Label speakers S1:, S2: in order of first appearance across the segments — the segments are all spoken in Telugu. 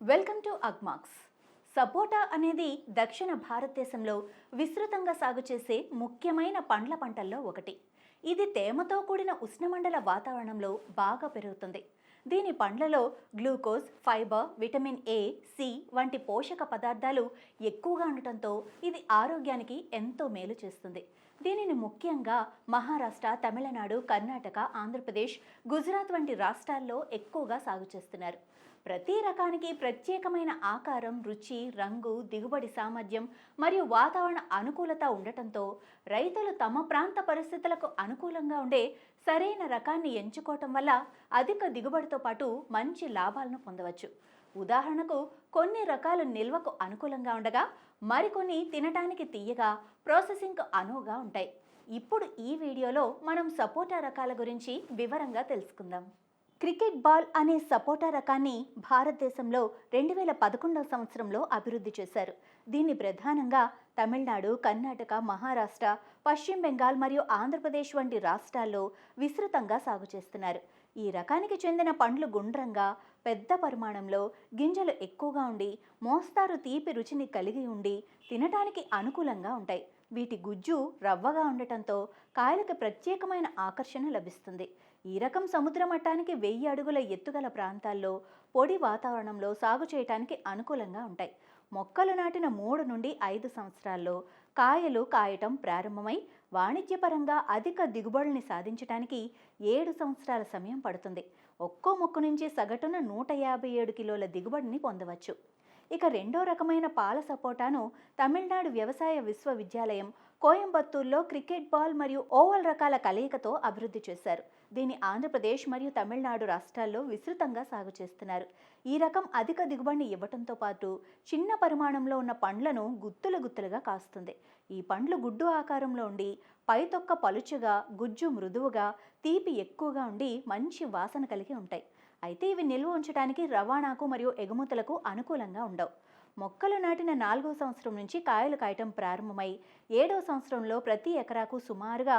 S1: Welcome to Agmax. సపోటా అనేది దక్షిణ భారతదేశంలో విస్తృతంగా సాగు చేసే ముఖ్యమైన పండ్ల పంటల్లో ఒకటి. ఇది తేమతో కూడిన ఉష్ణమండల వాతావరణంలో బాగా పెరుగుతుంది. దీని పండ్లలో glucose fibre vitamin A C వంటి పోషక పదార్థాలు ఎక్కువగా ఉండటంతో ఇది ఆరోగ్యానికి ఎంతో మేలు చేస్తుంది. దీనిని ముఖ్యంగా మహారాష్ట్ర తమిళనాడు కర్ణాటక ఆంధ్రప్రదేశ్ గుజరాత్ వంటి రాష్ట్రాల్లో ఎక్కువగా సాగు చేస్తున్నారు. ప్రతి రకానికి ప్రత్యేకమైన ఆకారం రుచి రంగు దిగుబడి సామర్థ్యం మరియు వాతావరణ అనుకూలత ఉండటంతో రైతులు తమ ప్రాంత పరిస్థితులకు అనుకూలంగా ఉండే సరైన రకాన్ని ఎంచుకోవటం వల్ల అధిక దిగుబడితో పాటు మంచి లాభాలను పొందవచ్చు. ఉదాహరణకు కొన్ని రకాలు నిల్వకు అనుకూలంగా ఉండగా మరికొన్ని తినడానికి తీయగా ప్రాసెసింగ్కు అనువుగా ఉంటాయి. ఇప్పుడు ఈ వీడియోలో మనం సపోటా రకాల గురించి వివరంగా తెలుసుకుందాం. క్రికెట్ బాల్ అనే సపోటా రకాన్ని భారతదేశంలో రెండు వేల పదకొండవ సంవత్సరంలో అభివృద్ధి చేశారు. దీన్ని ప్రధానంగా తమిళనాడు కర్ణాటక మహారాష్ట్ర పశ్చిమ బెంగాల్ మరియు ఆంధ్రప్రదేశ్ వంటి రాష్ట్రాల్లో విస్తృతంగా సాగు చేస్తున్నారు. ఈ రకానికి చెందిన పండ్లు గుండ్రంగా పెద్ద పరిమాణంలో గింజలు ఎక్కువగా ఉండి మోస్తారు తీపి రుచిని కలిగి ఉండి తినటానికి అనుకూలంగా ఉంటాయి. వీటి గుజ్జు రవ్వగా ఉండటంతో కాయలకు ప్రత్యేకమైన ఆకర్షణ లభిస్తుంది. ఈ రకం సముద్ర మట్టానికి వెయ్యి అడుగుల ఎత్తుగల ప్రాంతాల్లో పొడి వాతావరణంలో సాగు చేయటానికి అనుకూలంగా ఉంటాయి. మొక్కలు నాటిన మూడు నుండి ఐదు సంవత్సరాల్లో కాయలు కాయటం ప్రారంభమై వాణిజ్యపరంగా అధిక దిగుబడుల్ని సాధించడానికి ఏడు సంవత్సరాల సమయం పడుతుంది. ఒక్కో మొక్క నుంచి సగటున నూట యాభై ఏడు కిలోల దిగుబడిని పొందవచ్చు. ఇక రెండో రకమైన పాల సపోటాను తమిళనాడు వ్యవసాయ విశ్వవిద్యాలయం కోయంబత్తూర్లో క్రికెట్ బాల్ మరియు ఓవల్ రకాల కలయికతో అభివృద్ధి చేశారు. దీన్ని ఆంధ్రప్రదేశ్ మరియు తమిళనాడు రాష్ట్రాల్లో విస్తృతంగా సాగు చేస్తున్నారు. ఈ రకం అధిక దిగుబడిని ఇవ్వటంతో పాటు చిన్న పరిమాణంలో ఉన్న పండ్లను గుత్తులు గుత్తులుగా కాస్తుంది. ఈ పండ్లు గుడ్డు ఆకారంలో ఉండి పైతొక్క పలుచుగా గుజ్జు మృదువుగా తీపి ఎక్కువగా ఉండి మంచి వాసన కలిగి ఉంటాయి. అయితే ఇవి నిల్వ ఉంచడానికి రవాణాకు మరియు ఎగుమతులకు అనుకూలంగా ఉండవు. మొక్కలు నాటిన నాలుగో సంవత్సరం నుంచి కాయలు కాయటం ప్రారంభమై ఏడో సంవత్సరంలో ప్రతి ఎకరాకు సుమారుగా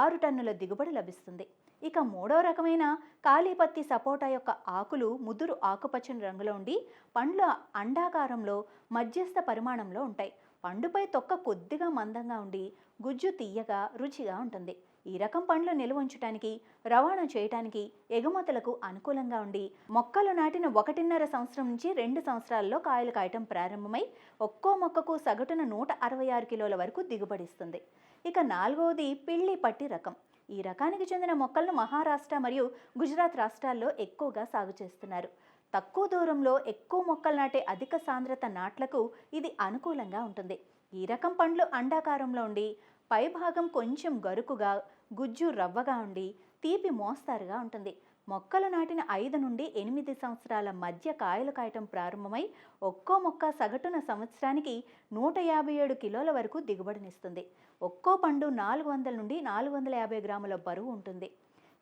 S1: ఆరు టన్నుల దిగుబడి లభిస్తుంది. ఇక మూడో రకమైన కాళీపత్తి సపోటా యొక్క ఆకులు ముదురు ఆకుపచ్చని రంగులో ఉండి పండ్ల అండాకారంలో మధ్యస్థ పరిమాణంలో ఉంటాయి. పండుపై తొక్క కొద్దిగా మందంగా ఉండి గుజ్జు తీయగా రుచిగా ఉంటుంది. ఈ రకం పండ్లు నిల్వ ఉంచడానికి రవాణా చేయటానికి ఎగుమతులకు అనుకూలంగా ఉండి మొక్కలు నాటిన ఒకటిన్నర సంవత్సరం నుంచి రెండు సంవత్సరాల్లో కాయలు కాయటం ప్రారంభమై ఒక్కో మొక్కకు సగటున నూట అరవై ఆరు కిలోల వరకు దిగుబడిస్తుంది. ఇక నాలుగవది పిల్లి పట్టి రకం. ఈ రకానికి చెందిన మొక్కలను మహారాష్ట్ర మరియు గుజరాత్ రాష్ట్రాల్లో ఎక్కువగా సాగు చేస్తున్నారు. తక్కువ దూరంలో ఎక్కువ మొక్కలు నాటే అధిక సాంద్రత నాట్లకు ఇది అనుకూలంగా ఉంటుంది. ఈ రకం పండ్లు అండాకారంలో ఉండి పైభాగం కొంచెం గరుకుగా గుజ్జు రవ్వగా ఉండి తీపి మోస్తారుగా ఉంటుంది. మొక్కలు నాటిన ఐదు నుండి ఎనిమిది సంవత్సరాల మధ్య కాయలు కాయటం ప్రారంభమై ఒక్కో మొక్క సగటున సంవత్సరానికి నూట యాభై ఏడు కిలోల వరకు దిగుబడినిస్తుంది. ఒక్కో పండు నాలుగు వందల నుండి నాలుగు వందల యాభై గ్రాముల బరువు ఉంటుంది.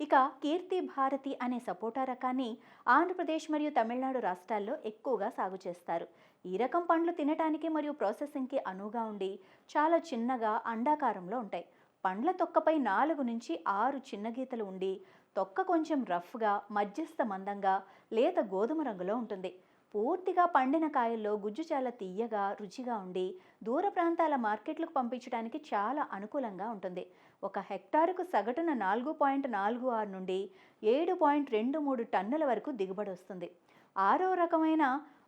S1: ఇక కీర్తి భారతి అనే సపోటా రకాన్ని ఆంధ్రప్రదేశ్ మరియు తమిళనాడు రాష్ట్రాల్లో ఎక్కువగా సాగు చేస్తారు. ఈ రకం పండ్లు తినటానికి మరియు ప్రాసెసింగ్కి అనువుగా ఉండి చాలా చిన్నగా అండాకారంలో ఉంటాయి. పండ్ల తొక్కపై నాలుగు నుంచి ఆరు చిన్న గీతలు ఉండి తొక్క కొంచెం రఫ్గా మధ్యస్థ మందంగా లేత గోధుమ రంగులో ఉంటుంది. పూర్తిగా పండిన కాయల్లో గుజ్జు చాలా తీయగా రుచిగా ఉండి దూర ప్రాంతాల మార్కెట్లకు పంపించడానికి చాలా అనుకూలంగా ఉంటుంది. ఒక హెక్టారుకు సగటున నాలుగు పాయింట్ నాలుగు ఆరు నుండి ఏడు పాయింట్ రెండు మూడు టన్నుల వరకు దిగుబడి వస్తుంది. ఆరో రకమైన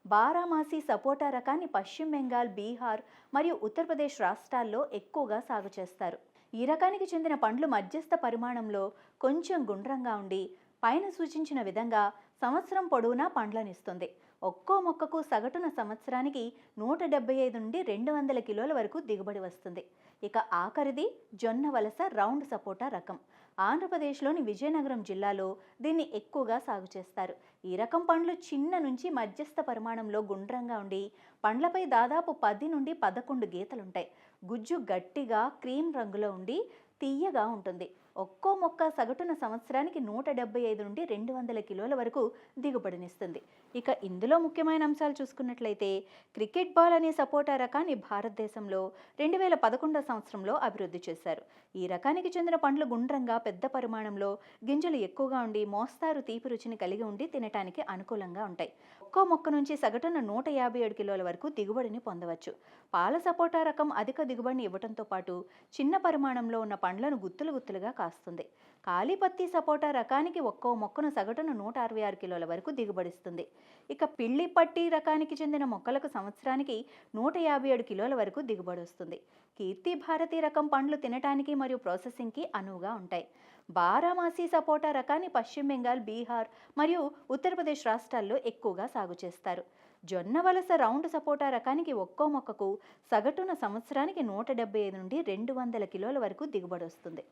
S1: బారామాసి సపోటా రకాన్ని పశ్చిమ బెంగాల్ బీహార్ మరియు ఉత్తరప్రదేశ్ రాష్ట్రాల్లో ఎక్కువగా సాగు చేస్తారు. ఈ రకానికి చెందిన పండ్లు మధ్యస్థ పరిమాణంలో కొంచెం గుండ్రంగా ఉండి పైన సూచించిన విధంగా సంవత్సరం పొడవునా పండ్లనిస్తుంది. ఒక్కో మొక్కకు సగటున సంవత్సరానికి నూట డెబ్బై ఐదు నుండి రెండు వందల కిలోల వరకు దిగుబడి వస్తుంది. ఇక ఆఖరిది జొన్న వలస రౌండ్ సపోటా రకం. ఆంధ్రప్రదేశ్లోని విజయనగరం జిల్లాలో దీన్ని ఎక్కువగా సాగు చేస్తారు. ఈ రకం పండ్లు చిన్న నుంచి మధ్యస్థ పరిమాణంలో గుండ్రంగా ఉండి పండ్లపై దాదాపు పది నుండి పదకొండు గీతలుంటాయి. గుజ్జు గట్టిగా క్రీమ్ రంగులో ఉండి తీయగా ఉంటుంది. ఒక్కో మొక్క సగటున సంవత్సరానికి నూట డెబ్బై ఐదు నుండి రెండు వందల కిలోల వరకు దిగుబడినిస్తుంది. ఇక ఇందులో ముఖ్యమైన అంశాలు చూసుకున్నట్లయితే క్రికెట్ బాల్ అనే సపోటా రకాన్ని భారతదేశంలో రెండు వేల పదకొండవ సంవత్సరంలో అభివృద్ధి చేశారు. ఈ రకానికి చెందిన పండ్లు గుండ్రంగా పెద్ద పరిమాణంలో గింజలు ఎక్కువగా ఉండి మోస్తారు తీపి రుచిని కలిగి ఉండి తినటానికి అనుకూలంగా ఉంటాయి. ఒక్కో మొక్క నుంచి సగటున నూట యాభై ఏడు కిలోల వరకు దిగుబడిని పొందవచ్చు. పాల సపోటా రకం అధిక దిగుబడిని ఇవ్వడంతో పాటు చిన్న పరిమాణంలో ఉన్న పండ్లను గుత్తులు గుత్తులుగా కాస్తుంది. కాలిపత్తి సపోటా రకానికి ఒక్కో మొక్కను సగటున నూట అరవై ఆరు కిలోల వరకు దిగుబడిస్తుంది. ఇక పిల్లి పట్టి రకానికి చెందిన మొక్కలకు సంవత్సరానికి నూట యాభై ఏడు కిలోల వరకు దిగుబడి వస్తుంది కీర్తి భారతి రకం పండ్లు తినటానికి మరియు ప్రాసెసింగ్కి అనువుగా ఉంటాయి. బారామాసి సపోటా రకాన్ని పశ్చిమ బెంగాల్ బీహార్ మరియు ఉత్తరప్రదేశ్ రాష్ట్రాల్లో ఎక్కువగా సాగు చేస్తారు. జొన్న వలస రౌండ్ సపోటా రకానికి ఒక్కో మొక్కకు సగటున సంవత్సరానికి నూట డెబ్బై ఐదు నుండి రెండు వందల కిలోల వరకు దిగుబడి వస్తుంది.